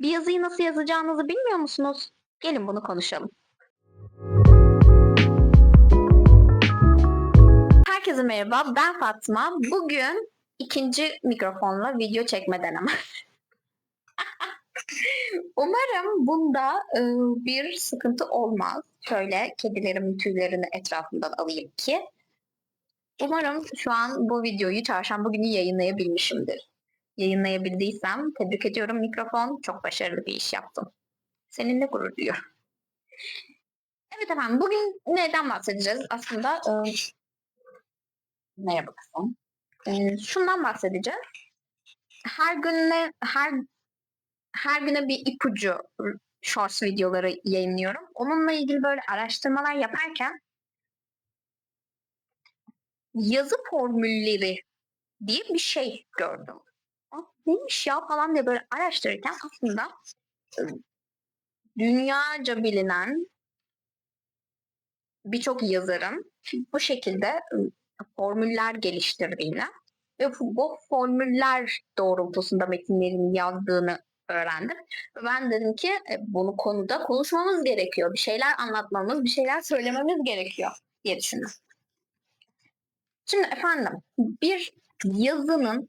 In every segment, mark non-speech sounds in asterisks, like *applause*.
Bir yazıyı nasıl yazacağınızı bilmiyor musunuz? Gelin bunu konuşalım. Herkese merhaba, ben Fatma. Bugün ikinci mikrofonla video çekme deneme. *laughs* Umarım bunda e, bir sıkıntı olmaz. Şöyle kedilerimin tüylerini etrafından alayım ki. Umarım şu an bu videoyu çarşamba günü yayınlayabilmişimdir. Yayınlayabildiysem tebrik ediyorum mikrofon. Çok başarılı bir iş yaptım. Seninle gurur duyuyorum. Evet efendim bugün neden bahsedeceğiz? Aslında e, merhaba kızım. E, şundan bahsedeceğiz. Her güne her her güne bir ipucu shorts videoları yayınlıyorum. Onunla ilgili böyle araştırmalar yaparken yazı formülleri diye bir şey gördüm. Neymiş ya falan diye böyle araştırırken aslında dünyaca bilinen birçok yazarın bu şekilde formüller geliştirdiğini ve bu, formüller doğrultusunda metinlerini yazdığını öğrendim. Ben dedim ki e, bunu konuda konuşmamız gerekiyor. Bir şeyler anlatmamız, bir şeyler söylememiz gerekiyor diye düşündüm. Şimdi efendim bir yazının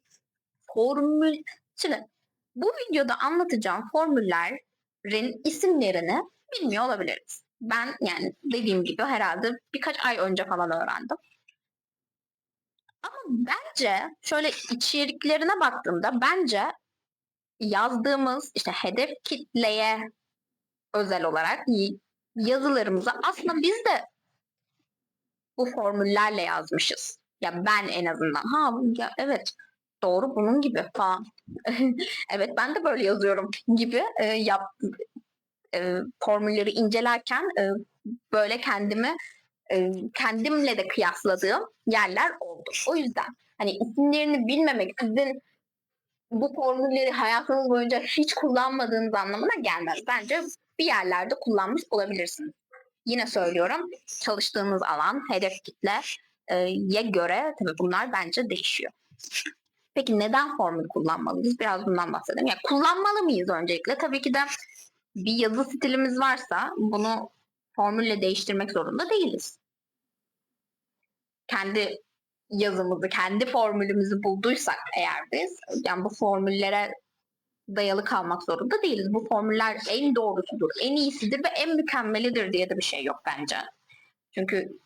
formül şimdi bu videoda anlatacağım formüllerin isimlerini bilmiyor olabiliriz. Ben yani dediğim gibi herhalde birkaç ay önce falan öğrendim. Ama bence şöyle içeriklerine baktığımda bence yazdığımız işte hedef kitleye özel olarak yazılarımızı aslında biz de bu formüllerle yazmışız. Ya ben en azından. Ha ya evet doğru bunun gibi falan. *laughs* evet ben de böyle yazıyorum gibi e, yap e, formülleri incelerken e, böyle kendimi e, kendimle de kıyasladığım yerler oldu. O yüzden hani isimlerini bilmemek sizin bu formülleri hayatınız boyunca hiç kullanmadığınız anlamına gelmez. Bence bir yerlerde kullanmış olabilirsiniz. Yine söylüyorum çalıştığınız alan, hedef kitleye göre tabii bunlar bence değişiyor. Peki neden formül kullanmalıyız? Biraz bundan bahsedelim. Ya kullanmalı mıyız öncelikle? Tabii ki de bir yazı stilimiz varsa bunu formülle değiştirmek zorunda değiliz. Kendi yazımızı, kendi formülümüzü bulduysak eğer biz yani bu formüllere dayalı kalmak zorunda değiliz. Bu formüller en doğrusudur, en iyisidir ve en mükemmelidir diye de bir şey yok bence. Çünkü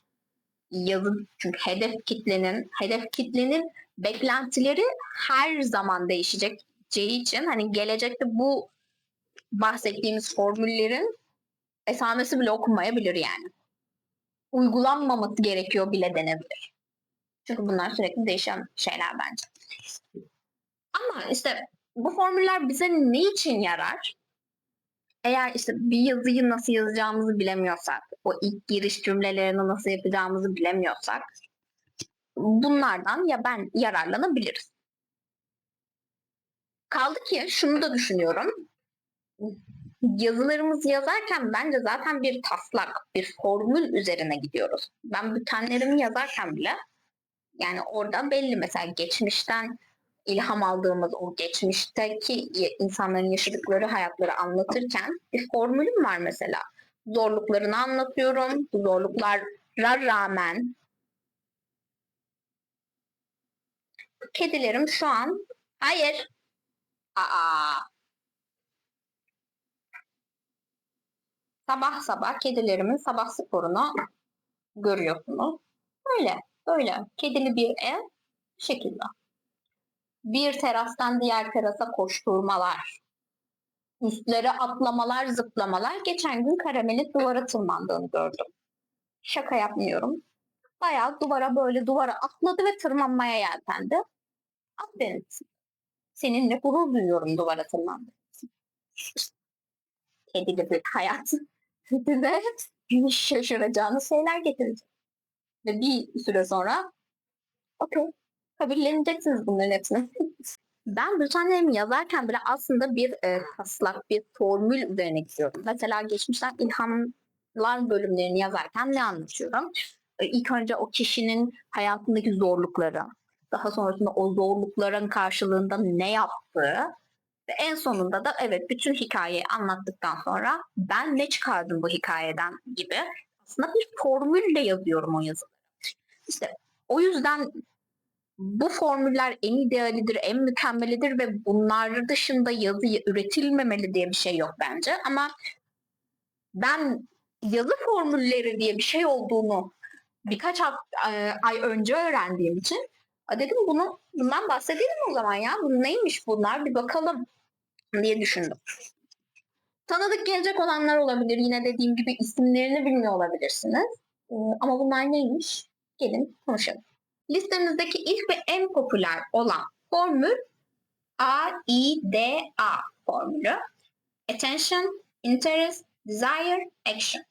yazı çünkü hedef kitlenin hedef kitlenin beklentileri her zaman değişeceği için hani gelecekte bu bahsettiğimiz formüllerin esamesi bile okunmayabilir yani. Uygulanmaması gerekiyor bile denebilir. Çünkü bunlar sürekli değişen şeyler bence. Ama işte bu formüller bize ne için yarar? Eğer işte bir yazıyı nasıl yazacağımızı bilemiyorsak, o ilk giriş cümlelerini nasıl yapacağımızı bilemiyorsak bunlardan ya ben yararlanabiliriz. Kaldı ki şunu da düşünüyorum. Yazılarımızı yazarken bence zaten bir taslak, bir formül üzerine gidiyoruz. Ben bültenlerimi yazarken bile yani orada belli mesela geçmişten ilham aldığımız o geçmişteki insanların yaşadıkları hayatları anlatırken bir formülüm var mesela. Zorluklarını anlatıyorum. Bu zorluklara rağmen kedilerim şu an hayır aa sabah sabah kedilerimin sabah sporunu görüyorsunuz. Böyle böyle kedili bir ev bu şekilde. Bir terastan diğer terasa koşturmalar. Üstlere atlamalar, zıplamalar. Geçen gün karamelin duvara tırmandığını gördüm. Şaka yapmıyorum. Bayağı duvara böyle duvara atladı ve tırmanmaya yeltendi. Aferin. Seninle gurur duyuyorum duvara tırmandı. Kedili bir hayat. Size şaşıracağınız şeyler getirecek. Ve bir süre sonra okey kabulleneceksiniz bunların hepsini. *laughs* ben bültenlerimi yazarken bile aslında bir e, taslak, bir formül üzerine gidiyorum. Mesela geçmişten ilhamlar bölümlerini yazarken ne anlatıyorum? E, ilk önce o kişinin hayatındaki zorlukları, daha sonrasında o zorlukların karşılığında ne yaptığı Ve en sonunda da evet bütün hikayeyi anlattıktan sonra ben ne çıkardım bu hikayeden gibi aslında bir formülle yazıyorum o yazıları. İşte o yüzden bu formüller en idealidir, en mükemmelidir ve bunlar dışında yazı üretilmemeli diye bir şey yok bence. Ama ben yazı formülleri diye bir şey olduğunu birkaç e, ay önce öğrendiğim için dedim bunu bundan bahsedelim o zaman ya. Bu neymiş bunlar bir bakalım diye düşündüm. Tanıdık gelecek olanlar olabilir. Yine dediğim gibi isimlerini bilmiyor olabilirsiniz. Ee, ama bunlar neymiş? Gelin konuşalım. Listemizdeki ilk ve en popüler olan formül A-I-D-A formülü. Attention, interest, desire, action.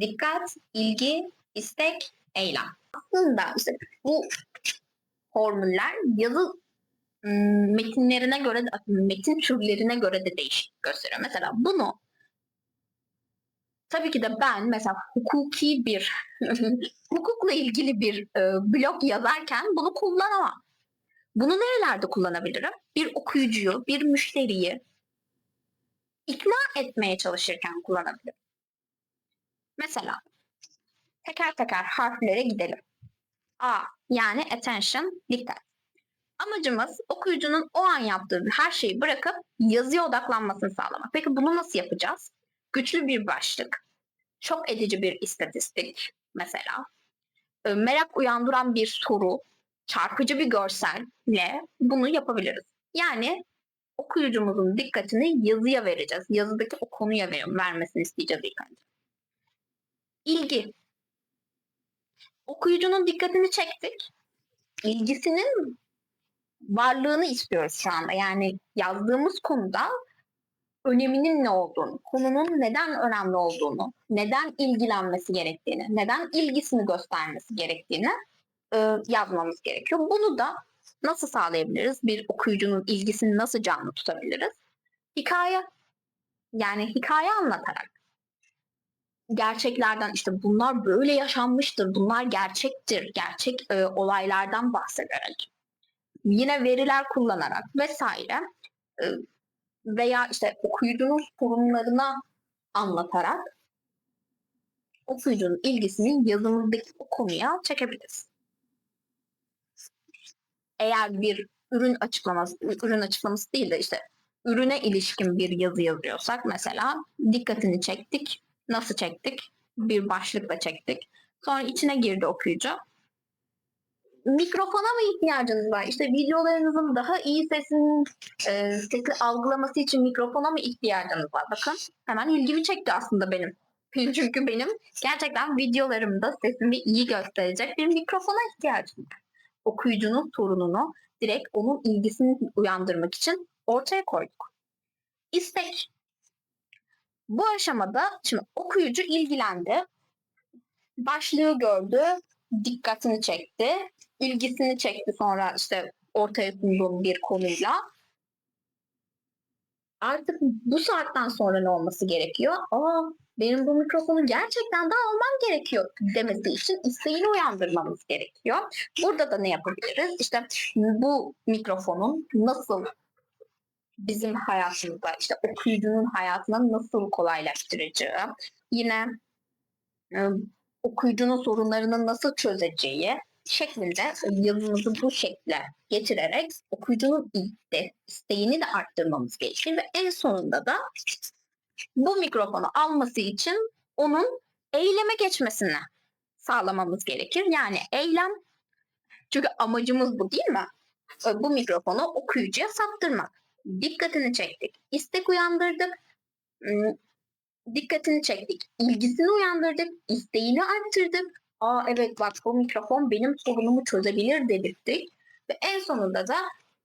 Dikkat, ilgi, istek, eylem. Aslında işte bu formüller yazı metinlerine göre metin türlerine göre de değişik gösteriyor. Mesela bunu tabii ki de ben mesela hukuki bir *laughs* hukukla ilgili bir e, blog yazarken bunu kullanamam. Bunu nerelerde kullanabilirim? Bir okuyucuyu, bir müşteriyi ikna etmeye çalışırken kullanabilirim. Mesela teker teker harflere gidelim. A yani attention, dikkat. Amacımız okuyucunun o an yaptığı her şeyi bırakıp yazıya odaklanmasını sağlamak. Peki bunu nasıl yapacağız? Güçlü bir başlık, çok edici bir istatistik mesela, e, merak uyandıran bir soru, çarpıcı bir görselle bunu yapabiliriz. Yani okuyucumuzun dikkatini yazıya vereceğiz. Yazıdaki o konuya vermesini isteyeceğiz ilk önce. İlgi. Okuyucunun dikkatini çektik. İlgisinin varlığını istiyoruz şu anda. Yani yazdığımız konuda öneminin ne olduğunu, konunun neden önemli olduğunu, neden ilgilenmesi gerektiğini, neden ilgisini göstermesi gerektiğini e, yazmamız gerekiyor. Bunu da nasıl sağlayabiliriz? Bir okuyucunun ilgisini nasıl canlı tutabiliriz? Hikaye. Yani hikaye anlatarak. Gerçeklerden işte bunlar böyle yaşanmıştır, bunlar gerçektir, gerçek e, olaylardan bahsederek yine veriler kullanarak vesaire e, veya işte okuyucunun sorunlarına anlatarak okuyucunun ilgisini yazımızdaki o konuya çekebiliriz. Eğer bir ürün açıklaması, ürün açıklaması değil de işte ürüne ilişkin bir yazı yazıyorsak mesela dikkatini çektik. Nasıl çektik? Bir başlıkla çektik. Sonra içine girdi okuyucu mikrofona mı ihtiyacınız var? İşte videolarınızın daha iyi sesin e, sesi algılaması için mikrofona mı ihtiyacınız var? Bakın hemen ilgimi çekti aslında benim. *laughs* Çünkü benim gerçekten videolarımda sesimi iyi gösterecek bir mikrofona ihtiyacım var. Okuyucunun sorununu direkt onun ilgisini uyandırmak için ortaya koyduk. İstek. Bu aşamada şimdi okuyucu ilgilendi. Başlığı gördü, dikkatini çekti ilgisini çekti sonra işte ortaya sunduğum bir konuyla. Artık bu saatten sonra ne olması gerekiyor? Aa benim bu mikrofonu gerçekten de almam gerekiyor demesi için isteğini uyandırmamız gerekiyor. Burada da ne yapabiliriz? İşte bu mikrofonun nasıl bizim hayatımızda işte okuyucunun hayatına nasıl kolaylaştıracağı, yine e, okuyucunun sorunlarını nasıl çözeceği, şeklinde yazımızı bu şekle getirerek okuyucunun isteğini de arttırmamız gerekir ve en sonunda da bu mikrofonu alması için onun eyleme geçmesini sağlamamız gerekir. Yani eylem çünkü amacımız bu değil mi? Bu mikrofonu okuyucuya sattırmak. Dikkatini çektik, istek uyandırdık, ıı, dikkatini çektik, ilgisini uyandırdık, isteğini arttırdık, aa evet bak bu mikrofon benim sorunumu çözebilir dedirttik. Ve en sonunda da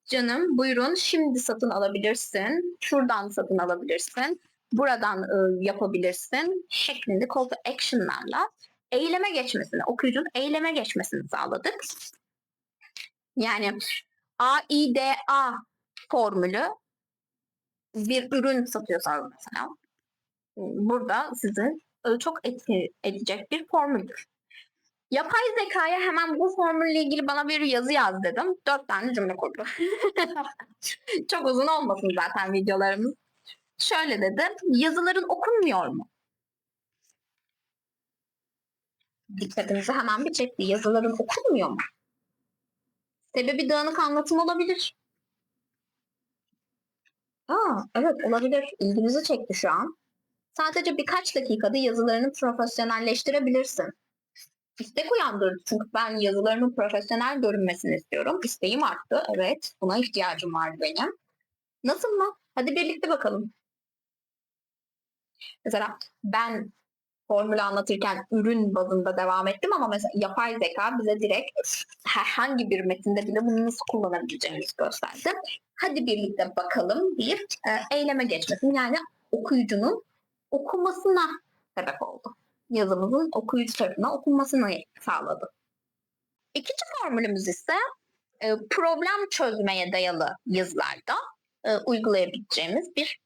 canım buyurun şimdi satın alabilirsin, şuradan satın alabilirsin, buradan e, yapabilirsin şeklinde call to action'larla eyleme geçmesini, okuyucunun eyleme geçmesini sağladık. Yani AIDA formülü bir ürün satıyorsanız mesela burada sizin çok etki edecek bir formüldür. Yapay zekaya hemen bu formülle ilgili bana bir yazı yaz dedim. Dört tane cümle kurdu. *laughs* Çok uzun olmasın zaten videolarımız. Şöyle dedi. Yazıların okunmuyor mu? Dikkatinizi hemen bir çekti. Yazıların okunmuyor mu? Sebebi dağınık anlatım olabilir. Aa, evet olabilir. İlginizi çekti şu an. Sadece birkaç dakikada yazılarını profesyonelleştirebilirsin. İstek uyandırdı çünkü ben yazılarımın profesyonel görünmesini istiyorum. İsteğim arttı. Evet, buna ihtiyacım var benim. Nasıl mı? Hadi birlikte bakalım. Mesela ben formülü anlatırken ürün bazında devam ettim ama mesela yapay zeka bize direkt herhangi bir metinde bile bunu nasıl kullanabileceğimizi gösterdi. Hadi birlikte bakalım bir e, eyleme geçmesin. Yani okuyucunun okumasına sebep oldu. Yazımızın okuyucu tarafına okunmasını sağladı. İkinci formülümüz ise e, problem çözmeye dayalı yazılarda e, uygulayabileceğimiz bir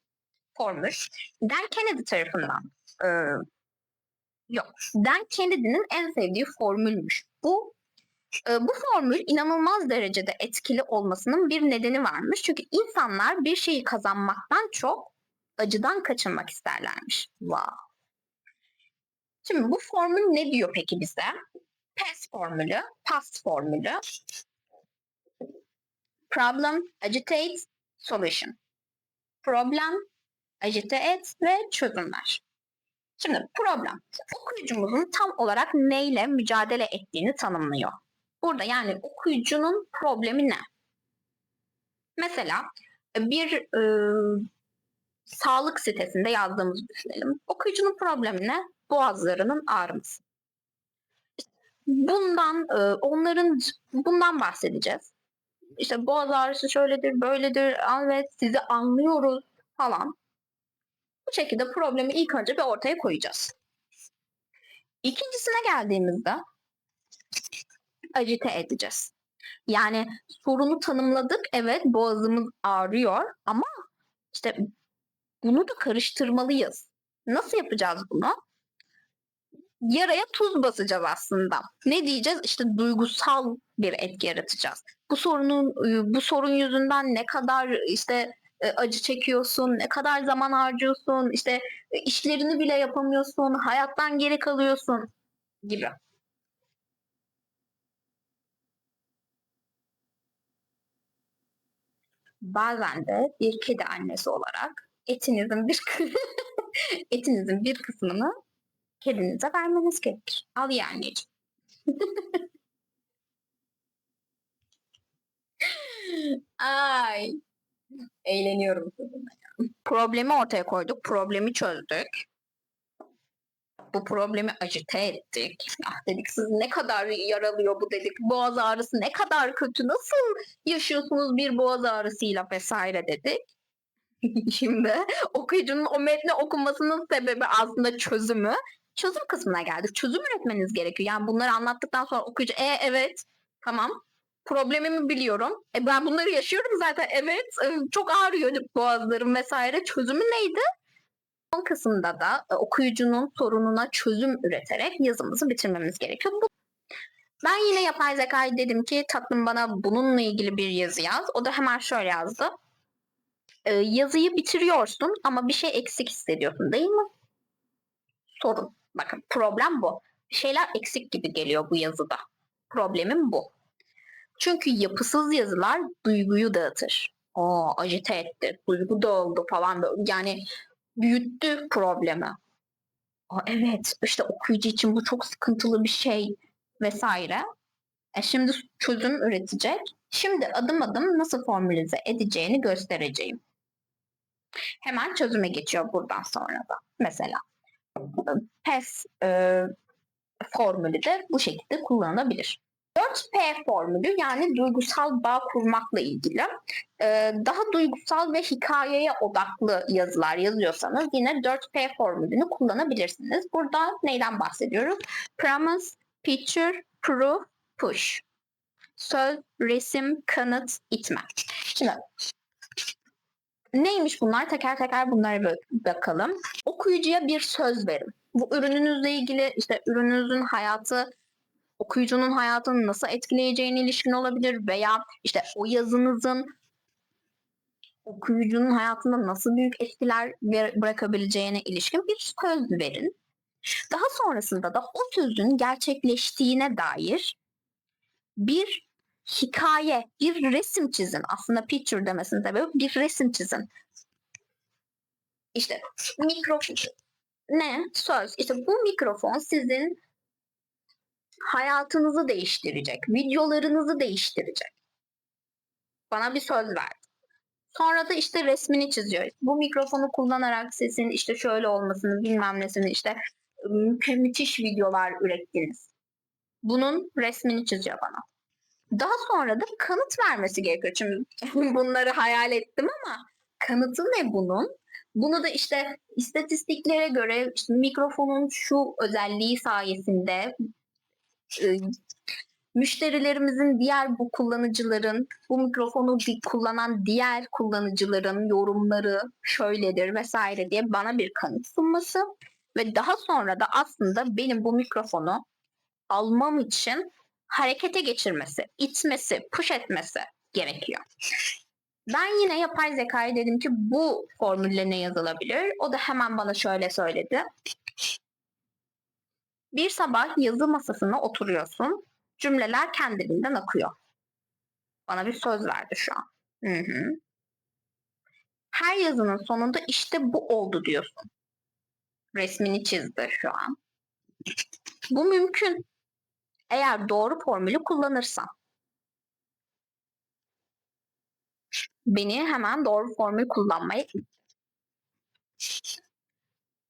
formül. Dan Kennedy tarafından e, yok. Dan Kennedy'nin en sevdiği formülmüş. Bu e, bu formül inanılmaz derecede etkili olmasının bir nedeni varmış. Çünkü insanlar bir şeyi kazanmaktan çok acıdan kaçınmak isterlermiş. Wow. Şimdi bu formül ne diyor peki bize? PASS formülü, PASS formülü. Problem, agitate, solution. Problem, agitate ve çözümler. Şimdi problem, okuyucumuzun tam olarak neyle mücadele ettiğini tanımlıyor. Burada yani okuyucunun problemi ne? Mesela bir e, sağlık sitesinde yazdığımızı düşünelim. Okuyucunun problemi ne? Boğazlarının ağrıması. Bundan e, onların bundan bahsedeceğiz. İşte boğaz ağrısı şöyledir, böyledir, evet sizi anlıyoruz falan. Bu şekilde problemi ilk önce bir ortaya koyacağız. İkincisine geldiğimizde acite edeceğiz. Yani sorunu tanımladık. Evet boğazımız ağrıyor ama işte bunu da karıştırmalıyız. Nasıl yapacağız bunu? Yaraya tuz basacağız aslında. Ne diyeceğiz? İşte duygusal bir etki yaratacağız. Bu sorunun bu sorun yüzünden ne kadar işte e, acı çekiyorsun, ne kadar zaman harcıyorsun, işte e, işlerini bile yapamıyorsun, hayattan geri kalıyorsun gibi. Bazen de bir kedi annesi olarak etinizin bir *laughs* etinizin bir kısmını kedinize vermeniz gerekir. Al ye anneciğim. *laughs* Ay. Eğleniyorum. Problemi ortaya koyduk. Problemi çözdük. Bu problemi acite ettik. Ah dedik siz ne kadar yaralıyor bu dedik. Boğaz ağrısı ne kadar kötü. Nasıl yaşıyorsunuz bir boğaz ağrısıyla vesaire dedik. Şimdi *laughs* okuyucunun o metni okumasının sebebi aslında çözümü. Çözüm kısmına geldik. Çözüm üretmeniz gerekiyor. Yani bunları anlattıktan sonra okuyucu e evet tamam problemimi biliyorum. E ben bunları yaşıyorum zaten. Evet e, çok ağrıyor boğazlarım vesaire. Çözümü neydi? Son kısımda da e, okuyucunun sorununa çözüm üreterek yazımızı bitirmemiz gerekiyor. Bu ben yine yapay zekayı dedim ki tatlım bana bununla ilgili bir yazı yaz. O da hemen şöyle yazdı. E, yazıyı bitiriyorsun ama bir şey eksik hissediyorsun değil mi? Sorun. Bakın problem bu. Bir şeyler eksik gibi geliyor bu yazıda. Problemim bu. Çünkü yapısız yazılar duyguyu dağıtır. O acite etti, duygu dağıldı falan. Yani büyüttü problemi. Aa, evet işte okuyucu için bu çok sıkıntılı bir şey vesaire. E şimdi çözüm üretecek. Şimdi adım adım nasıl formülize edeceğini göstereceğim. Hemen çözüme geçiyor buradan sonra da. Mesela PES e, formülü de bu şekilde kullanılabilir. 4P formülü yani duygusal bağ kurmakla ilgili. Ee, daha duygusal ve hikayeye odaklı yazılar yazıyorsanız yine 4P formülünü kullanabilirsiniz. Burada neyden bahsediyoruz? Promise, Picture, Proof, Push. Söz, resim, kanıt, itme. Şimdi neymiş bunlar? Teker teker bunlara bakalım. Okuyucuya bir söz verin. Bu ürününüzle ilgili işte ürününüzün hayatı okuyucunun hayatını nasıl etkileyeceğine ilişkin olabilir veya işte o yazınızın okuyucunun hayatında nasıl büyük etkiler bırakabileceğine ilişkin bir söz verin. Daha sonrasında da o sözün gerçekleştiğine dair bir hikaye, bir resim çizin. Aslında picture demesinin sebebi bir resim çizin. İşte mikrofon ne? Söz. İşte bu mikrofon sizin hayatınızı değiştirecek, videolarınızı değiştirecek. Bana bir söz verdi. Sonra da işte resmini çiziyor. Bu mikrofonu kullanarak sesin işte şöyle olmasını bilmem nesini işte mü- müthiş videolar ürettiniz. Bunun resmini çiziyor bana. Daha sonra da kanıt vermesi gerekiyor. Şimdi *laughs* bunları hayal ettim ama kanıtı ne bunun? Bunu da işte istatistiklere göre işte mikrofonun şu özelliği sayesinde e, müşterilerimizin diğer bu kullanıcıların bu mikrofonu kullanan diğer kullanıcıların yorumları şöyledir vesaire diye bana bir kanıt sunması ve daha sonra da aslında benim bu mikrofonu almam için harekete geçirmesi, itmesi, push etmesi gerekiyor. Ben yine yapay zekaya dedim ki bu formülle ne yazılabilir? O da hemen bana şöyle söyledi. Bir sabah yazı masasına oturuyorsun. Cümleler kendiliğinden akıyor. Bana bir söz verdi şu an. Hı hı. Her yazının sonunda işte bu oldu diyorsun. Resmini çizdi şu an. Bu mümkün. Eğer doğru formülü kullanırsan. Beni hemen doğru formül kullanmaya itti.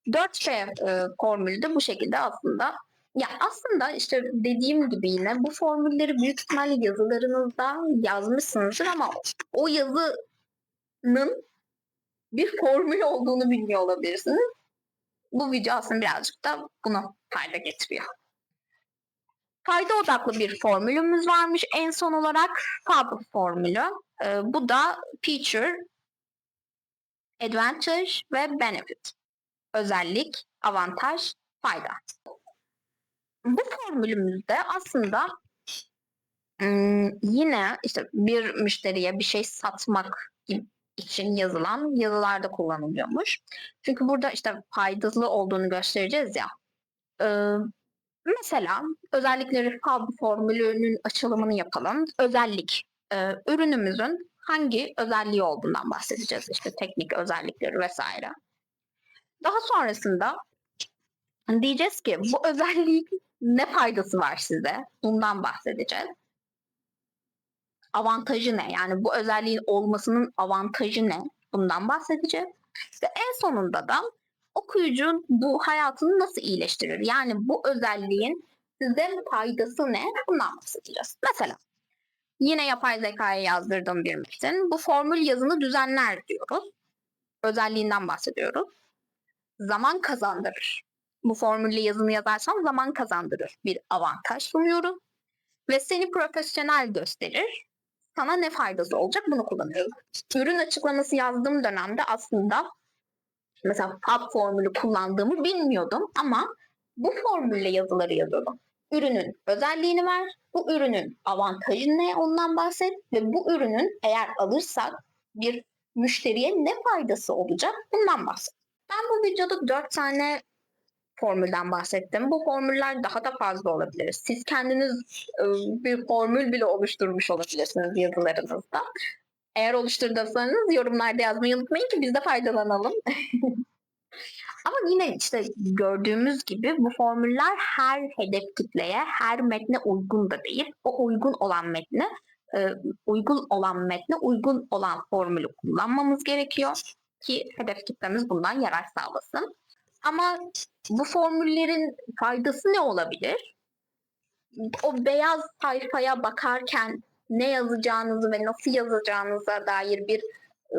4P e, formülü de bu şekilde aslında ya aslında işte dediğim gibi yine bu formülleri büyük ihtimalle yazılarınızda yazmışsınızdır ama o yazının bir formül olduğunu bilmiyor olabilirsiniz. Bu video aslında birazcık da buna fayda getiriyor. Fayda odaklı bir formülümüz varmış. En son olarak FAB formülü. Ee, bu da feature, advantage ve benefit. Özellik, avantaj, fayda. Bu formülümüzde aslında ım, yine işte bir müşteriye bir şey satmak için yazılan yazılarda kullanılıyormuş. Çünkü burada işte faydalı olduğunu göstereceğiz ya. Mesela özellikleri FAB formülünün açılımını yapalım. Özellik, e, ürünümüzün hangi özelliği olduğundan bahsedeceğiz. İşte teknik özellikleri vesaire. Daha sonrasında diyeceğiz ki bu özelliğin ne faydası var size? Bundan bahsedeceğiz. Avantajı ne? Yani bu özelliğin olmasının avantajı ne? Bundan bahsedeceğiz. Ve en sonunda da okuyucu bu hayatını nasıl iyileştirir? Yani bu özelliğin size faydası ne? Bundan bahsedeceğiz. Mesela yine yapay zekaya yazdırdığım bir metin. Bu formül yazını düzenler diyoruz. Özelliğinden bahsediyoruz. Zaman kazandırır. Bu formülle yazını yazarsan zaman kazandırır. Bir avantaj sunuyorum. Ve seni profesyonel gösterir. Sana ne faydası olacak bunu kullanıyorum. Ürün açıklaması yazdığım dönemde aslında mesela FAB formülü kullandığımı bilmiyordum ama bu formülle yazıları yazıyordum. Ürünün özelliğini ver, bu ürünün avantajı ne ondan bahset ve bu ürünün eğer alırsak bir müşteriye ne faydası olacak bundan bahset. Ben bu videoda dört tane formülden bahsettim. Bu formüller daha da fazla olabilir. Siz kendiniz e, bir formül bile oluşturmuş olabilirsiniz yazılarınızda. Eğer oluşturduysanız yorumlarda yazmayı unutmayın ki biz de faydalanalım. *laughs* Ama yine işte gördüğümüz gibi bu formüller her hedef kitleye, her metne uygun da değil. O uygun olan metne, e, uygun olan metne uygun olan formülü kullanmamız gerekiyor ki hedef kitlemiz bundan yarar sağlasın. Ama bu formüllerin faydası ne olabilir? O beyaz sayfaya bakarken ne yazacağınızı ve nasıl yazacağınıza dair bir e,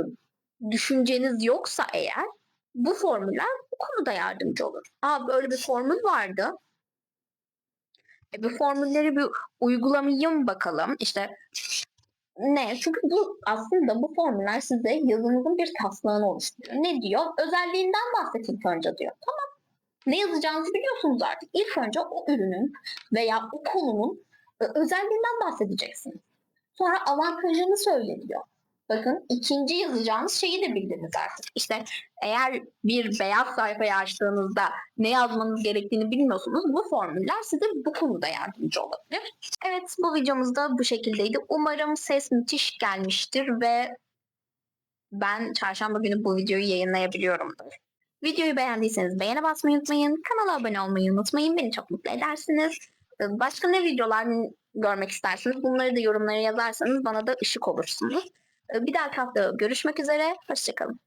düşünceniz yoksa eğer bu formüller bu konuda yardımcı olur. Aa böyle bir formül vardı. E, bu formülleri bir uygulamayayım bakalım. İşte ne? Çünkü bu aslında bu formüller size yazınızın bir taslağını oluşturuyor. Ne diyor? Özelliğinden bahset önce diyor. Tamam. ne yazacağınızı biliyorsunuz artık. İlk önce o ürünün veya o konunun e, özelliğinden bahsedeceksiniz. Sonra avantajını söyleniyor. Bakın ikinci yazacağınız şeyi de bildiniz artık. İşte eğer bir beyaz sayfayı açtığınızda ne yazmanız gerektiğini bilmiyorsunuz. Bu formüller size bu konuda yardımcı olabilir. Evet bu videomuz da bu şekildeydi. Umarım ses müthiş gelmiştir ve ben çarşamba günü bu videoyu yayınlayabiliyorumdur. Videoyu beğendiyseniz beğene basmayı unutmayın. Kanala abone olmayı unutmayın. Beni çok mutlu edersiniz. Başka ne videolar görmek istersiniz? Bunları da yorumlara yazarsanız bana da ışık olursunuz. Ee, Bir dahaki hafta görüşmek üzere. Hoşçakalın.